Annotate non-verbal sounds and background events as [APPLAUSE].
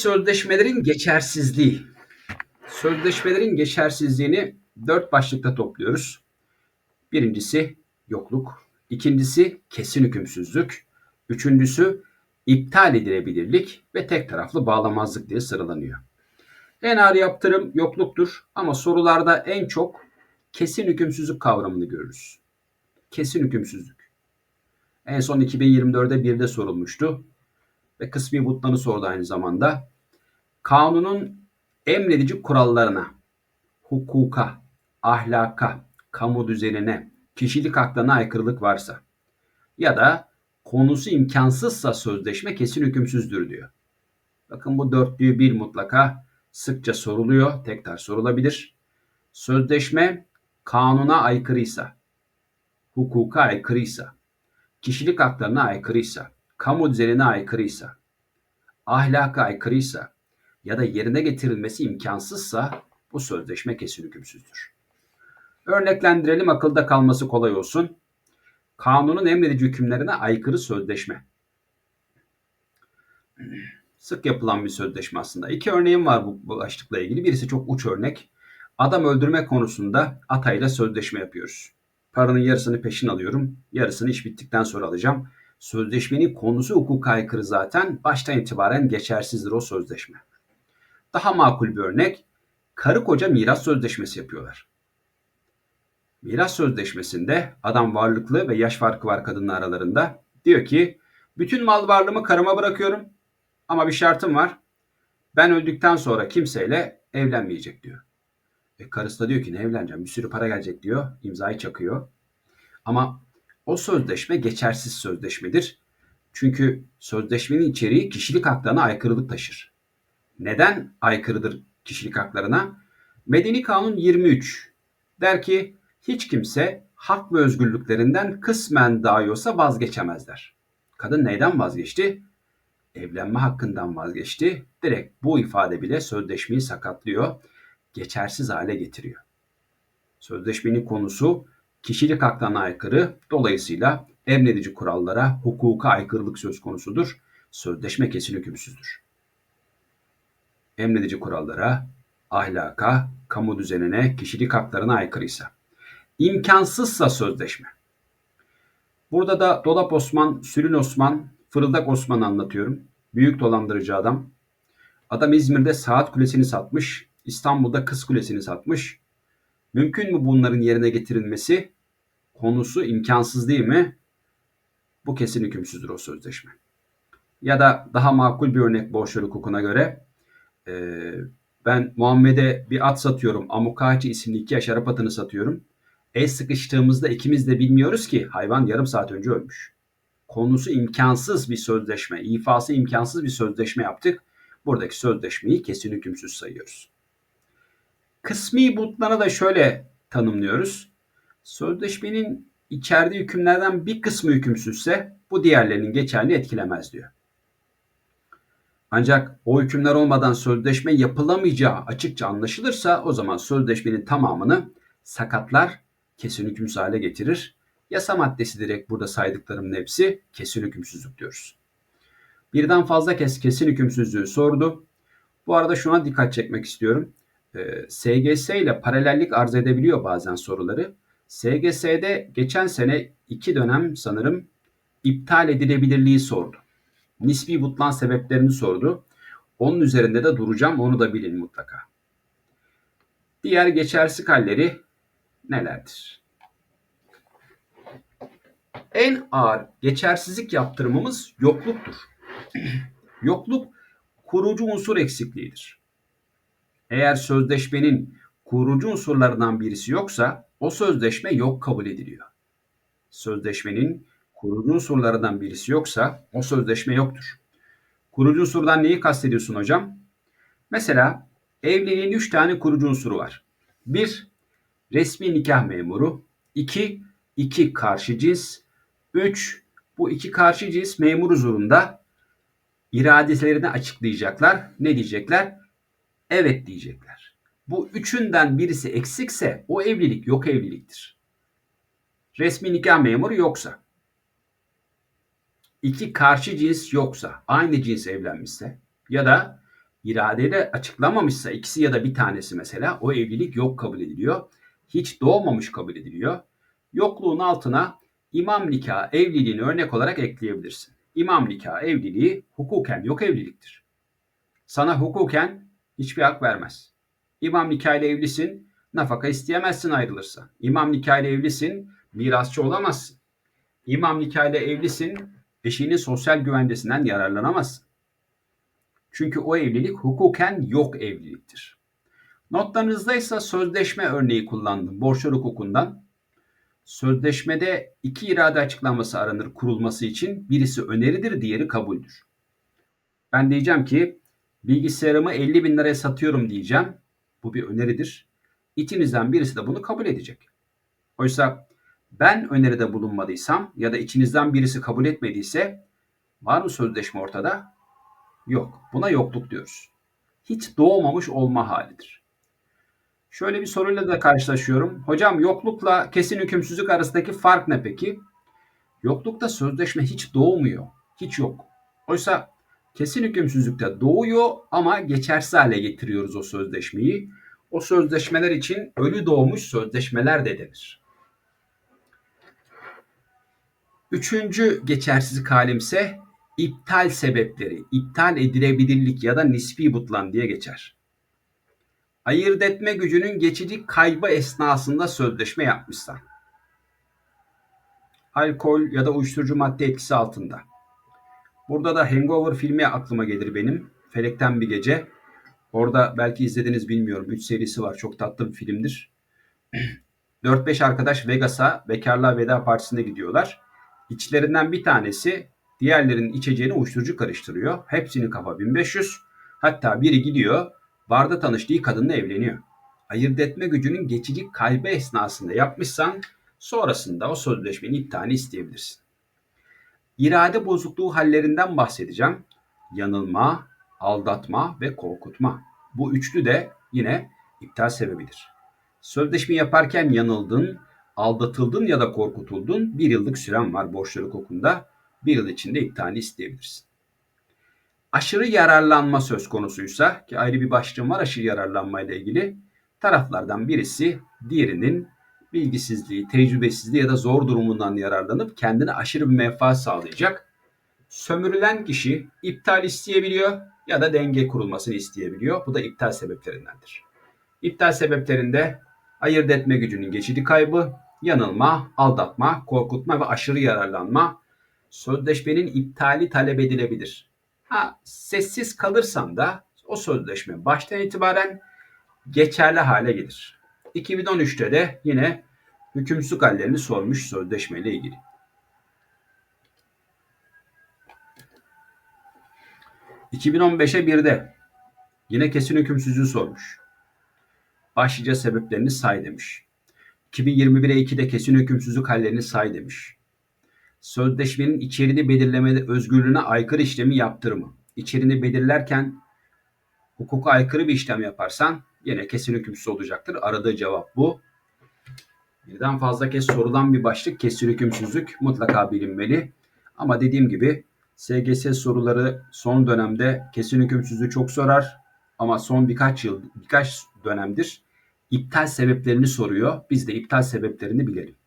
Sözleşmelerin geçersizliği. Sözleşmelerin geçersizliğini dört başlıkta topluyoruz. Birincisi yokluk, ikincisi kesin hükümsüzlük, üçüncüsü iptal edilebilirlik ve tek taraflı bağlamazlık diye sıralanıyor. En ağır yaptırım yokluktur ama sorularda en çok kesin hükümsüzlük kavramını görürüz. Kesin hükümsüzlük. En son 2024'de bir de sorulmuştu ve kısmi butlanı sordu aynı zamanda. Kanunun emredici kurallarına, hukuka, ahlaka, kamu düzenine, kişilik haklarına aykırılık varsa ya da konusu imkansızsa sözleşme kesin hükümsüzdür diyor. Bakın bu dörtlüğü bir mutlaka sıkça soruluyor, tekrar sorulabilir. Sözleşme kanuna aykırıysa, hukuka aykırıysa, kişilik haklarına aykırıysa, kamu düzenine aykırıysa, ahlaka aykırıysa ya da yerine getirilmesi imkansızsa bu sözleşme kesin hükümsüzdür. Örneklendirelim akılda kalması kolay olsun. Kanunun emredici hükümlerine aykırı sözleşme. Sık yapılan bir sözleşme aslında. İki örneğim var bu başlıkla ilgili. Birisi çok uç örnek. Adam öldürme konusunda Atay'la sözleşme yapıyoruz. Paranın yarısını peşin alıyorum. Yarısını iş bittikten sonra alacağım. Sözleşmenin konusu hukuka aykırı zaten. Baştan itibaren geçersizdir o sözleşme. Daha makul bir örnek. Karı koca miras sözleşmesi yapıyorlar. Miras sözleşmesinde adam varlıklı ve yaş farkı var kadınla aralarında. Diyor ki bütün mal varlığımı karıma bırakıyorum ama bir şartım var. Ben öldükten sonra kimseyle evlenmeyecek diyor. E karısı da diyor ki ne evleneceğim bir sürü para gelecek diyor. imzayı çakıyor. Ama o sözleşme geçersiz sözleşmedir. Çünkü sözleşmenin içeriği kişilik haklarına aykırılık taşır. Neden aykırıdır kişilik haklarına? Medeni Kanun 23 der ki hiç kimse hak ve özgürlüklerinden kısmen dahi olsa vazgeçemezler. Kadın neyden vazgeçti? Evlenme hakkından vazgeçti. Direkt bu ifade bile sözleşmeyi sakatlıyor, geçersiz hale getiriyor. Sözleşmenin konusu kişilik haklarına aykırı, dolayısıyla emredici kurallara, hukuka aykırılık söz konusudur. Sözleşme kesin hükümsüzdür. Emredici kurallara, ahlaka, kamu düzenine, kişilik haklarına aykırıysa. İmkansızsa sözleşme. Burada da Dolap Osman, Sülün Osman, Fırıldak Osman anlatıyorum. Büyük dolandırıcı adam. Adam İzmir'de saat kulesini satmış. İstanbul'da kız kulesini satmış. Mümkün mü bunların yerine getirilmesi? Konusu imkansız değil mi? Bu kesin hükümsüzdür o sözleşme. Ya da daha makul bir örnek borçlar hukukuna göre e, ben Muhammed'e bir at satıyorum. Amukachi isimli iki yaş Arap atını satıyorum. El sıkıştığımızda ikimiz de bilmiyoruz ki hayvan yarım saat önce ölmüş. Konusu imkansız bir sözleşme, ifası imkansız bir sözleşme yaptık. Buradaki sözleşmeyi kesin hükümsüz sayıyoruz. Kısmi butlara da şöyle tanımlıyoruz. Sözleşmenin içerdiği hükümlerden bir kısmı hükümsüzse bu diğerlerinin geçerli etkilemez diyor. Ancak o hükümler olmadan sözleşme yapılamayacağı açıkça anlaşılırsa o zaman sözleşmenin tamamını sakatlar kesin hükümsüz hale getirir. Yasa maddesi direkt burada saydıklarımın hepsi kesin hükümsüzlük diyoruz. Birden fazla kez kesin hükümsüzlüğü sordu. Bu arada şuna dikkat çekmek istiyorum. Ee, SGS ile paralellik arz edebiliyor bazen soruları. SGS'de geçen sene iki dönem sanırım iptal edilebilirliği sordu. Nispi butlan sebeplerini sordu. Onun üzerinde de duracağım onu da bilin mutlaka. Diğer geçersiz halleri nelerdir? En ağır geçersizlik yaptırımımız yokluktur. [CLEARS THROAT] Yokluk kurucu unsur eksikliğidir. Eğer sözleşmenin kurucu unsurlarından birisi yoksa o sözleşme yok kabul ediliyor. Sözleşmenin kurucu unsurlarından birisi yoksa o sözleşme yoktur. Kurucu unsurdan neyi kastediyorsun hocam? Mesela evliliğin üç tane kurucu unsuru var. Bir, resmi nikah memuru. iki iki karşı cins. Üç, bu iki karşı cins memur huzurunda iradelerini açıklayacaklar. Ne diyecekler? Evet diyecekler. Bu üçünden birisi eksikse o evlilik yok evliliktir. Resmi nikah memuru yoksa, iki karşı cins yoksa, aynı cins evlenmişse ya da iradeyle açıklamamışsa ikisi ya da bir tanesi mesela o evlilik yok kabul ediliyor. Hiç doğmamış kabul ediliyor. Yokluğun altına imam nikah evliliğini örnek olarak ekleyebilirsin. İmam nikah evliliği hukuken yok evliliktir. Sana hukuken hiçbir hak vermez. İmam nikahıyla evlisin, nafaka isteyemezsin ayrılırsa. İmam nikahıyla evlisin, mirasçı olamazsın. İmam nikahıyla evlisin, eşinin sosyal güvencesinden yararlanamazsın. Çünkü o evlilik hukuken yok evliliktir. Notlarınızda ise sözleşme örneği kullandım borçlar hukukundan. Sözleşmede iki irade açıklaması aranır kurulması için. Birisi öneridir, diğeri kabuldür. Ben diyeceğim ki bilgisayarımı 50 bin liraya satıyorum diyeceğim. Bu bir öneridir. İçinizden birisi de bunu kabul edecek. Oysa ben öneride bulunmadıysam ya da içinizden birisi kabul etmediyse var mı sözleşme ortada? Yok. Buna yokluk diyoruz. Hiç doğmamış olma halidir. Şöyle bir soruyla da karşılaşıyorum. Hocam yoklukla kesin hükümsüzlük arasındaki fark ne peki? Yoklukta sözleşme hiç doğmuyor. Hiç yok. Oysa kesin hükümsüzlükte doğuyor ama geçersiz hale getiriyoruz o sözleşmeyi. O sözleşmeler için ölü doğmuş sözleşmeler de denir. Üçüncü geçersizlik halimse iptal sebepleri, iptal edilebilirlik ya da nispi butlan diye geçer. Ayırt etme gücünün geçici kaybı esnasında sözleşme yapmışsan. Alkol ya da uyuşturucu madde etkisi altında. Burada da Hangover filmi aklıma gelir benim. Felekten bir gece. Orada belki izlediniz bilmiyorum. 3 serisi var. Çok tatlı bir filmdir. [CLEARS THROAT] 4-5 arkadaş Vegas'a bekarlığa veda partisine gidiyorlar. İçlerinden bir tanesi diğerlerinin içeceğini uyuşturucu karıştırıyor. Hepsinin kafa 1500. Hatta biri gidiyor barda tanıştığı kadınla evleniyor. Ayırt etme gücünün geçici kaybı esnasında yapmışsan sonrasında o sözleşmenin iptalini isteyebilirsin. İrade bozukluğu hallerinden bahsedeceğim. Yanılma, aldatma ve korkutma. Bu üçlü de yine iptal sebebidir. Sözleşme yaparken yanıldın, aldatıldın ya da korkutuldun. Bir yıllık süren var borçları hukukunda. Bir yıl içinde iptalini isteyebilirsin. Aşırı yararlanma söz konusuysa ki ayrı bir başlığım var aşırı yararlanma ile ilgili. Taraflardan birisi diğerinin bilgisizliği, tecrübesizliği ya da zor durumundan yararlanıp kendine aşırı bir menfaat sağlayacak. Sömürülen kişi iptal isteyebiliyor ya da denge kurulmasını isteyebiliyor. Bu da iptal sebeplerindendir. İptal sebeplerinde ayırt etme gücünün geçici kaybı, yanılma, aldatma, korkutma ve aşırı yararlanma sözleşmenin iptali talep edilebilir. Ha, sessiz kalırsan da o sözleşme baştan itibaren geçerli hale gelir. 2013'te de yine hükümsüzlük hallerini sormuş sözleşmeyle ilgili. ...2015'e bir de yine kesin hükümsüzlüğü sormuş. Başlıca sebeplerini say demiş. 2021'e 2'de kesin hükümsüzlük hallerini say demiş. Sözleşmenin içeriğini belirlemede özgürlüğüne aykırı işlemi yaptırımı. İçeriğini belirlerken hukuka aykırı bir işlem yaparsan yine kesin hükümsüz olacaktır. Aradığı cevap bu. Birden fazla kez sorulan bir başlık kesin hükümsüzlük mutlaka bilinmeli. Ama dediğim gibi SGS soruları son dönemde kesin hükümsüzlüğü çok sorar. Ama son birkaç yıl, birkaç dönemdir iptal sebeplerini soruyor. Biz de iptal sebeplerini bilelim.